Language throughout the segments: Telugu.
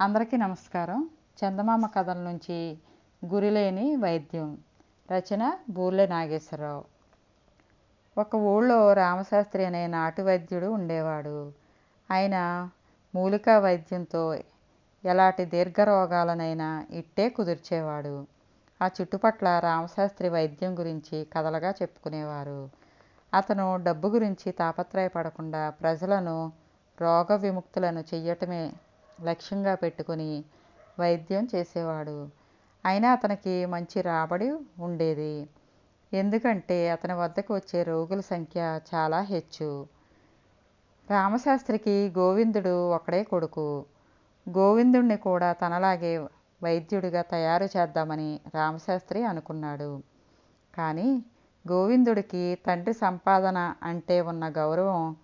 అందరికీ నమస్కారం. చందమామ కథల నుంచి గురిలేని వైద్యం. రచన బూర్లే నాగేశ్వరరావు. ఒక ఊళ్ళో రామశాస్త్రి అనే నాటు వైద్యుడు ఉండేవాడు. ఆయన మూలికా వైద్యంతో ఎలాంటి దీర్ఘ రోగాలనైనా ఇట్టే కుదిర్చేవాడు. ఆ చుట్టుపట్ల రామశాస్త్రి వైద్యం గురించి కథలుగా చెప్పుకునేవారు. అతను డబ్బు గురించి తాపత్రయపడకుండా ప్రజలను రోగ విముక్తులను చెయ్యటమే లక్ష్యంగా పెట్టుకుని వైద్యం చేసేవాడు. అయినా అతనికి మంచి రాబడి ఉండేది. ఎందుకంటే అతని వద్దకు వచ్చే రోగుల సంఖ్య చాలా హెచ్చు. రామశాస్త్రికి గోవిందుడు ఒకడే కొడుకు. గోవిందుణ్ణి కూడా తనలాగే వైద్యుడిగా తయారు చేద్దామని రామశాస్త్రి అనుకున్నాడు. కానీ గోవిందుడికి తండ్రి సంపాదన అంటే ఉన్న గౌరవం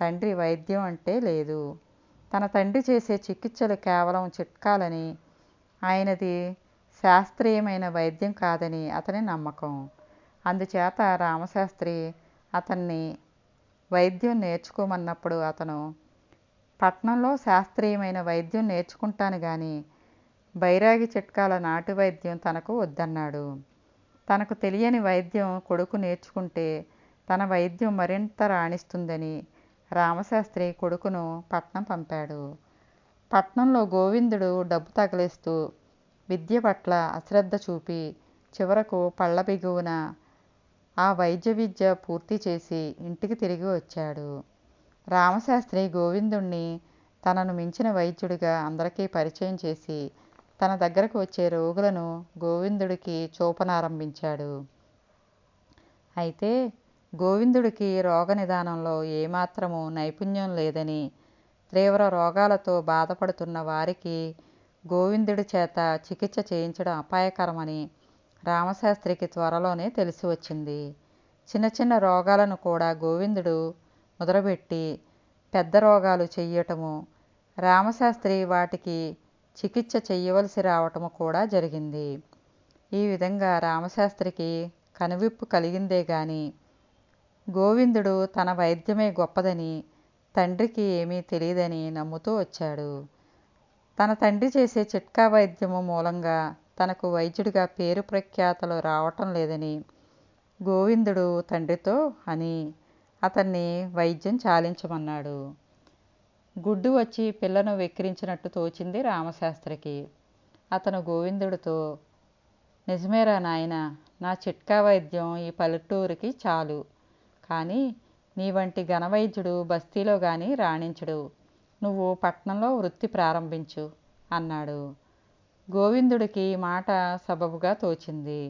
తండ్రి వైద్యం అంటే లేదు. తన తండ్రి చేసే చికిత్సలు కేవలం చిట్కాలని ఆయనది శాస్త్రీయమైన వైద్యం కాదని అతని నమ్మకం. అందుచేత రామశాస్త్రి అతన్ని వైద్యం నేర్చుకోమన్నప్పుడు అతను పట్నంలో శాస్త్రీయమైన వైద్యం నేర్చుకుంటాను కానీ బైరాగి చిట్కాల నాటు వైద్యం తనకు వద్దన్నాడు. తనకు తెలియని వైద్యం కొడుకు నేర్చుకుంటే తన వైద్యం మరింత రాణిస్తుందని రామశాస్త్రి కొడుకును పట్నం పంపాడు. పట్నంలో గోవిందుడు డబ్బు తగిలేస్తూ విద్య పట్ల అశ్రద్ధ చూపి చివరకు పళ్ళ బిగువున ఆ వైద్య విద్య పూర్తి చేసి ఇంటికి తిరిగి వచ్చాడు. రామశాస్త్రి గోవిందుణ్ణి తనను మించిన వైద్యుడిగా అందరికీ పరిచయం చేసి తన దగ్గరకు వచ్చే రోగులను గోవిందుడికి చూపనారంభించాడు. అయితే గోవిందుడికి రోగ నిదానంలో ఏమాత్రము నైపుణ్యం లేదని తీవ్ర రోగాలతో బాధపడుతున్న వారికి గోవిందుడి చేత చికిత్స చేయించడం అపాయకరమని రామశాస్త్రికి త్వరలోనే తెలిసి వచ్చింది. చిన్న చిన్న రోగాలను కూడా గోవిందుడు మొదలుపెట్టి పెద్ద రోగాలు చెయ్యటము రామశాస్త్రి వాటికి చికిత్స చెయ్యవలసి రావటము కూడా జరిగింది. ఈ విధంగా రామశాస్త్రికి కనువిప్పు కలిగిందే కానీ గోవిందుడు తన వైద్యమే గొప్పదని తండ్రికి ఏమీ తెలియదని నమ్ముతూ వచ్చాడు. తన తండ్రి చేసే చిట్కా వైద్యము మూలంగా తనకు వైద్యుడిగా పేరు ప్రఖ్యాతలు రావటం లేదని గోవిందుడు తండ్రితో అని అతన్ని వైద్యం చాలించమన్నాడు. గుడ్డు వచ్చి పిల్లను వెక్కిరించినట్టు తోచింది రామశాస్త్రికి. అతను గోవిందుడితో నిజమేరా నాయన నా చిట్కా వైద్యం ఈ పల్లెటూరికి చాలు. కానీ నీ వంటి ఘనవైద్యుడు బస్తీలో గాని రాణించడు. నువ్వు పట్నంలో వృత్తి ప్రారంభించు అన్నాడు. గోవిందుడికి మాట సబబుగా తోచింది.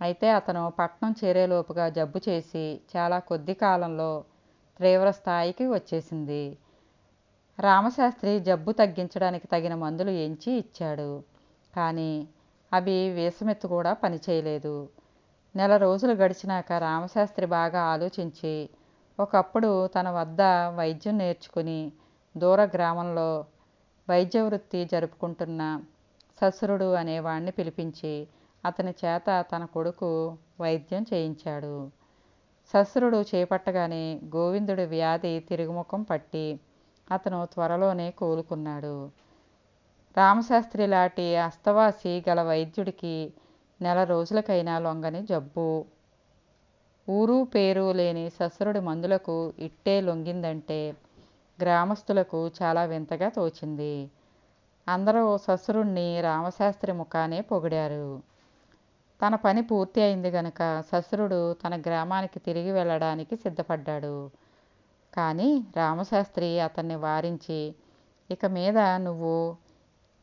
అయితే అతను పట్నం చేరేలోపుగా జబ్బు చేసి చాలా కొద్ది కాలంలో తీవ్ర స్థాయికి వచ్చేసింది. రామశాస్త్రి జబ్బు తగ్గించడానికి తగిన మందులు ఎంచి ఇచ్చాడు. కానీ అవి వేసమెత్తు కూడా పనిచేయలేదు. నెల రోజులు గడిచినాక రామశాస్త్రి బాగా ఆలోచించి ఒకప్పుడు తన వద్ద వైద్యం నేర్చుకుని దూర గ్రామంలో వైద్య వృత్తి జరుపుకుంటున్న ససురుడు అనేవాణ్ణి పిలిపించి అతని చేత తన కొడుకు వైద్యం చేయించాడు. ససురుడు చేపట్టగానే గోవిందుడి వ్యాధి తిరుగుముఖం పట్టి అతను త్వరలోనే కోలుకున్నాడు. రామశాస్త్రి లాంటి అస్తవాసి గల వైద్యుడికి నెల రోజులకైనా లొంగని జబ్బు. ఊరు పేరు లేని ససురుడి మందులకు ఇట్టే లొంగిందంటే గ్రామస్తులకు చాలా వింతగా తోచింది. అందరూ ససురుణ్ణి రామశాస్త్రి ముఖానే పొగిడారు. తన పని పూర్తి అయింది గనుక ససురుడు తన గ్రామానికి తిరిగి వెళ్ళడానికి సిద్ధపడ్డాడు. కానీ రామశాస్త్రి అతన్ని వారించి ఇక మీద నువ్వు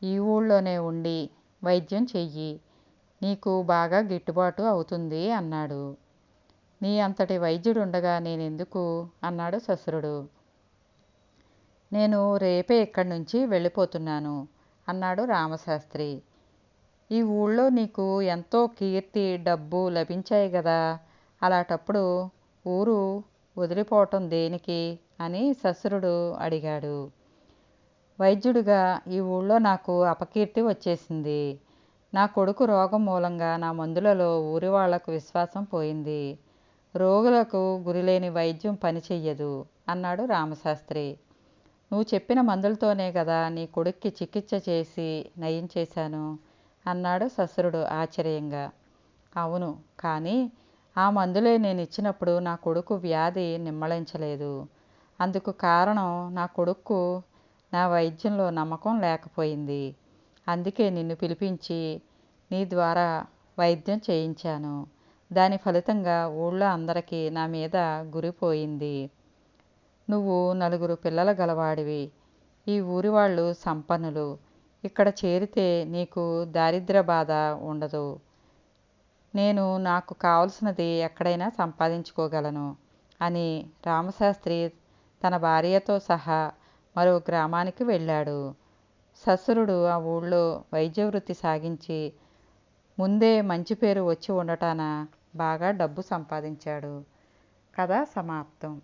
ఈ ఊళ్ళోనే ఉండి వైద్యం చెయ్యి. నీకు బాగా గిట్టుబాటు అవుతుంది అన్నాడు. నీ అంతటి వైద్యుడు ఉండగా నేనెందుకు? అన్నాడు శశురుడు నేను రేపే ఇక్కడి నుంచి వెళ్ళిపోతున్నాను అన్నాడు రామశాస్త్రి. ఈ ఊళ్ళో నీకు ఎంతో కీర్తి డబ్బు లభించాయి కదా అలాంటప్పుడు ఊరు వదిలిపోవటం దేనికి? అని శశురుడు అడిగాడు. వైద్యుడిగా ఈ ఊళ్ళో నాకు అపకీర్తి వచ్చేసింది. నా కొడుకు రోగం మూలంగా నా మందులలో ఊరి వాళ్ళకు విశ్వాసం పోయింది. రోగులకు గురిలేని వైద్యం పనిచెయ్యదు అన్నాడు రామశాస్త్రి. నువ్వు చెప్పిన మందులతోనే కదా నీ కొడుక్కి చికిత్స చేసి నయం చేశాను అన్నాడు ససురుడు ఆశ్చర్యంగా. అవును కానీ ఆ మందులే నేను ఇచ్చినప్పుడు నా కొడుకు వ్యాధి నిమ్మళించలేదు అందుకు కారణం నా కొడుకు నా వైద్యంలో నమ్మకం లేకపోయింది. అందుకే నిన్ను పిలిపించి నీ ద్వారా వైద్యం చేయించాను. దాని ఫలితంగా ఊళ్ళో అందరికీ నా మీద గురిపోయింది. నువ్వు నలుగురు పిల్లల గలవాడివి. ఈ ఊరి వాళ్ళు సంపన్నులు. ఇక్కడ చేరితే నీకు దారిద్ర బాధ ఉండదు. నేను నాకు కావలసినది ఎక్కడైనా సంపాదించుకోగలను అని రామశాస్త్రి తన భార్యతో సహా మరో గ్రామానికి వెళ్ళాడు. ససురుడు ఆ ఊళ్ళో వైద్య వృత్తి సాగించి ముందే మంచి పేరు వచ్చి ఉండటాన బాగా డబ్బు సంపాదించాడు. కథ సమాప్తం.